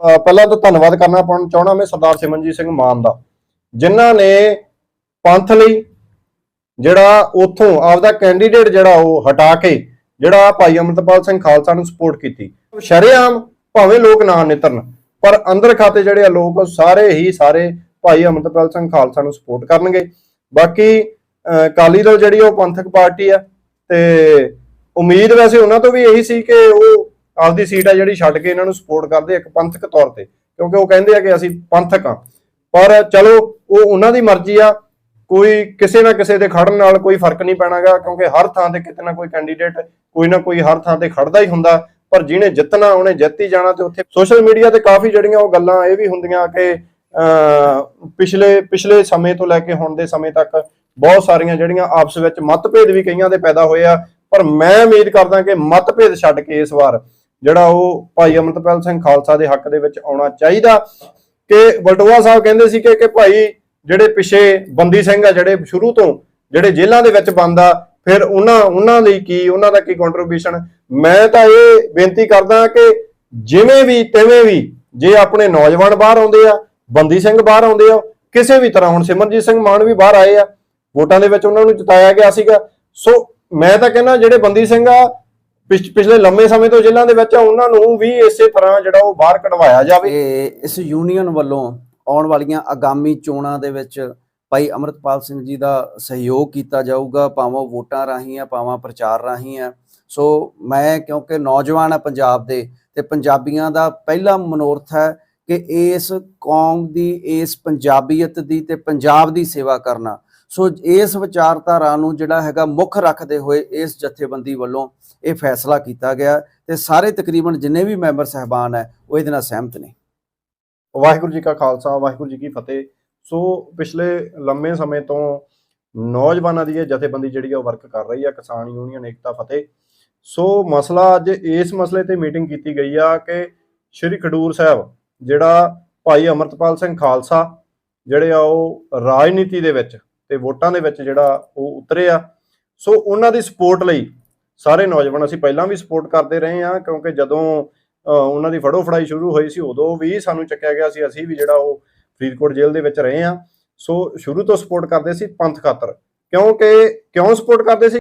ਪਹਿਲਾਂ ਤਾਂ ਧੰਨਵਾਦ ਕਰਨਾ ਪਾਉਣ ਚਾਹਣਾ ਮੈਂ ਸਰਦਾਰ ਸਿਮਰਨਜੀਤ ਸਿੰਘ ਮਾਨ ਦਾ, ਜਿਨ੍ਹਾਂ ਨੇ ਪੰਥ ਲਈ ਜਿਹੜਾ ਉਥੋਂ ਆਪਦਾ ਕੈਂਡੀਡੇਟ ਜਿਹੜਾ ਉਹ ਹਟਾ ਕੇ ਜਿਹੜਾ ਭਾਈ ਅਮਰਤਪਾਲ ਸਿੰਘ ਖਾਲਸਾ ਨੂੰ ਸਪੋਰਟ ਕੀਤੀ। ਸ਼ਰੇਆਮ ਭਾਵੇਂ ਲੋਕ ਨਾ ਨਿਤਰਨ, ਪਰ ਅੰਦਰ ਖਾਤੇ ਜਿਹੜੇ ਆ ਲੋਕ ਉਹ ਸਾਰੇ ਹੀ ਸਾਰੇ ਭਾਈ ਅਮਰਤਪਾਲ ਸਿੰਘ ਖਾਲਸਾ ਨੂੰ ਸਪੋਰਟ ਕਰਨਗੇ। ਬਾਕੀ, ਅਹ ਅਕਾਲੀ ਦਲ ਜਿਹੜੀ ਉਹ ਪੰਥਕ ਪਾਰਟੀ ਆ, ਤੇ ਉਮੀਦ ਵੈਸੇ ਉਹਨਾਂ ਤੋਂ ਵੀ ਇਹੀ ਸੀ ਕਿ ਉਹ ਆਪਦੀ ਸੀਟ ਆ ਜਿਹੜੀ ਛੱਡ ਕੇ ਇਹਨਾਂ ਨੂੰ ਸਪੋਰਟ ਕਰਦੇ ਇੱਕ ਪੰਥਕ ਤੌਰ ਤੇ ਕਿਉਂਕਿ ਉਹ ਕਹਿੰਦੇ ਆ ਕਿ ਅਸੀਂ ਪੰਥਕ ਆ। ਪਰ ਚਲੋ ਉਹ ਉਹਨਾਂ ਦੀ ਮਰਜ਼ੀ ਆ ਕੋਈ ਕਿਸੇ ਨਾ ਕਿਸੇ ਦੇ ਖੜਨ ਨਾਲ ਕੋਈ ਫ਼ਰਕ ਨਹੀਂ ਪੈਣਾਗਾ ਕਿਉਂਕਿ ਹਰ ਥਾਂ ਤੇ ਕਿਤੇ ਨਾ ਕੋਈ ਕੈਂਡੀਡੇਟ ਕੋਈ ਨਾ ਕੋਈ ਹਰ ਥਾਂ ਤੇ ਖੜਦਾ ਹੀ ਹੁੰਦਾ ਪਰ ਜਿਹਨੇ ਜਿੱਤਣਾ ਉਹਨੇ ਜਿੱਤ ਹੀ ਜਾਣਾ ਤੇ ਉੱਥੇ ਸੋਸ਼ਲ ਮੀਡੀਆ ਤੇ ਕਾਫੀ ਜਿਹੜੀਆਂ ਉਹ ਗੱਲਾਂ ਇਹ ਵੀ ਹੁੰਦੀਆਂ ਕਿ ਅਹ, ਪਿਛਲੇ ਪਿਛਲੇ ਸਮੇਂ ਤੋਂ ਲੈ ਕੇ ਹੁਣ ਦੇ ਸਮੇਂ ਤੱਕ ਬਹੁਤ ਸਾਰੀਆਂ ਜਿਹੜੀਆਂ ਆਪਸ ਵਿੱਚ ਮਤਭੇਦ ਵੀ ਕਈਆਂ ਦੇ ਪੈਦਾ ਹੋਏ ਆ ਪਰ ਮੈਂ ਉਮੀਦ ਕਰਦਾ ਕਿ ਮਤਭੇਦ ਛੱਡ ਕੇ ਇਸ ਵਾਰ ਜਿਹੜਾ ਉਹ ਭਾਈ ਅਮਰਤਪਾਲ ਸਿੰਘ ਖਾਲਸਾ ਦੇ ਹੱਕ ਦੇ ਵਿੱਚ ਆਉਣਾ ਚਾਹੀਦਾ ਕਿ ਬਲਟੋਆ ਸਾਹਿਬ ਕਹਿੰਦੇ ਸੀ ਕਿ ਕਿ ਭਾਈ ਜਿਹੜੇ ਪਿਛੇ ਬੰਦੀ ਸਿੰਘ ਆ, ਜਿਹੜੇ ਸ਼ੁਰੂ ਤੋਂ ਜਿਹੜੇ ਜੇਲ੍ਹਾਂ ਦੇ ਵਿੱਚ ਬੰਦ ਫਿਰ ਉਹਨਾਂ ਉਹਨਾਂ ਲਈ ਕੀ, ਉਹਨਾਂ ਦਾ ਕੀ ਕੰਟਰੀਬਿਊਸ਼ਨ ਮੈਂ ਤਾਂ ਇਹ ਬੇਨਤੀ ਕਰਦਾ ਕਿ ਜਿਵੇਂ ਵੀ, ਤਿਵੇਂ ਵੀ ਜੇ ਆਪਣੇ ਨੌਜਵਾਨ ਬਾਹਰ ਆਉਂਦੇ ਆ, ਬੰਦੀ ਸਿੰਘ ਬਾਹਰ ਆਉਂਦੇ ਆ, ਕਿਸੇ ਵੀ ਤਰ੍ਹਾਂ, ਹੁਣ ਸਿਮਰਜੀਤ ਸਿੰਘ ਮਾਨ ਵੀ ਬਾਹਰ ਆਏ ਆ, ਵੋਟਾਂ ਦੇ ਵਿੱਚ ਉਹਨਾਂ ਨੂੰ ਜਿਤਾਇਆ ਗਿਆ ਸੀਗਾ। ਸੋ ਮੈਂ ਤਾਂ ਕਹਿੰਦਾ ਜਿਹੜੇ ਬੰਦੀ ਸਿੰਘ ਆ ਪਿਛਲੇ ਲੰਮੇ ਸਮੇਂ ਤੋਂ ਜਿਲ੍ਹਾ ਦੇ ਵਿੱਚ ਉਹਨਾਂ ਨੂੰ ਵੀ ਇਸੇ ਤਰ੍ਹਾਂ ਜਿਹੜਾ ਉਹ ਬਾਹਰ ਕਢਵਾਇਆ ਜਾਵੇ। ਇਹ ਇਸ ਯੂਨੀਅਨ ਵੱਲੋਂ ਆਉਣ ਵਾਲੀਆਂ ਆਗਾਮੀ ਚੋਣਾਂ ਦੇ ਵਿੱਚ ਭਾਈ ਅਮਰਤਪਾਲ ਸਿੰਘ ਜੀ ਦਾ ਸਹਿਯੋਗ ਕੀਤਾ ਜਾਊਗਾ, ਭਾਵੇਂ ਉਹ ਵੋਟਾਂ ਰਾਹੀਂ ਆ, ਭਾਵੇਂ ਪ੍ਰਚਾਰ ਰਾਹੀਂ ਆ। ਸੋ ਮੈਂ, ਕਿਉਂਕਿ ਨੌਜਵਾਨ ਆ ਪੰਜਾਬ ਦੇ, ਤੇ ਪੰਜਾਬੀਆਂ ਦਾ ਪਹਿਲਾ ਮਨੋਰਥ ਹੈ ਕਿ ਇਸ ਕੌਮ ਦੀ, ਇਸ ਪੰਜਾਬੀਅਤ ਦੀ ਤੇ ਪੰਜਾਬ ਦੀ ਸੇਵਾ ਕਰਨਾ। ਸੋ ਇਸ ਵਿਚਾਰਧਾਰਾ ਨੂੰ ਜਿਹੜਾ ਹੈਗਾ ਮੁੱਖ ਰੱਖਦੇ ਹੋਏ ਇਸ ਜਥੇਬੰਦੀ ਵੱਲੋਂ ਇਹ ਫੈਸਲਾ ਕੀਤਾ ਗਿਆ ਤੇ ਸਾਰੇ ਤਕਰੀਬਨ ਜਿੰਨੇ ਵੀ ਮੈਂਬਰ ਸਹਿਬਾਨ ਹੈ, ਉਹ ਇਹਦੇ ਨਾਲ ਸਹਿਮਤ ਨੇ। ਵਾਹਿਗੁਰੂ ਜੀ ਕਾ ਖਾਲਸਾ, ਵਾਹਿਗੁਰੂ ਜੀ ਕੀ ਫਤਿਹ। ਸੋ ਪਿਛਲੇ ਲੰਮੇ ਸਮੇਂ ਤੋਂ ਨੌਜਵਾਨਾਂ ਦੀ ਇਹ ਜਥੇਬੰਦੀ ਜਿਹੜੀ ਆ ਉਹ ਵਰਕ ਕਰ ਰਹੀ ਆ, ਕਿਸਾਨ ਯੂਨੀਅਨ, ਏਕਤਾ, ਫਤਿਹ। ਸੋ ਮਸਲਾ ਅੱਜ ਇਸ ਮਸਲੇ ਤੇ ਮੀਟਿੰਗ ਕੀਤੀ ਗਈ ਆ ਕਿ ਸ਼੍ਰੀ ਖਡੂਰ ਸਾਹਿਬ, ਜਿਹੜਾ ਭਾਈ ਅਮਰਤਪਾਲ ਸਿੰਘ ਖਾਲਸਾ, ਜਿਹੜੇ ਆ ਉਹ ਰਾਜਨੀਤੀ ਦੇ ਵਿੱਚ ਤੇ ਵੋਟਾਂ ਦੇ ਵਿੱਚ ਜਿਹੜਾ ਉਹ ਉਤਰੇ ਆ। ਸੋ ਉਹਨਾਂ ਦੀ ਸਪੋਰਟ ਲਈ ਸਾਰੇ ਨੌਜਵਾਨ ਅਸੀਂ ਪਹਿਲਾਂ ਵੀ ਸਪੋਰਟ ਕਰਦੇ ਰਹੇ ਆ ਕਿਉਂਕਿ ਜਦੋਂ ਉਹਨਾਂ ਦੀ ਫੜੋ ਫੜਾਈ ਸ਼ੁਰੂ ਹੋਈ ਸੀ, ਉਦੋਂ ਵੀ ਸਾਨੂੰ ਚੱਕਿਆ ਗਿਆ ਸੀ, ਅਸੀਂ ਵੀ ਜਿਹੜਾ ਉਹ ਫਰੀਦਕੋਟ ਜੇਲ੍ਹ ਦੇ ਵਿੱਚ ਰਹੇ ਆ ਸੋ ਸ਼ੁਰੂ ਤੋਂ ਸਪੋਰਟ ਕਰਦੇ ਸੀ ਪੰਥ ਖਾਤਰ। ਕਿਉਂਕਿ ਕਿਉਂ ਸਪੋਰਟ ਕਰਦੇ ਸੀ?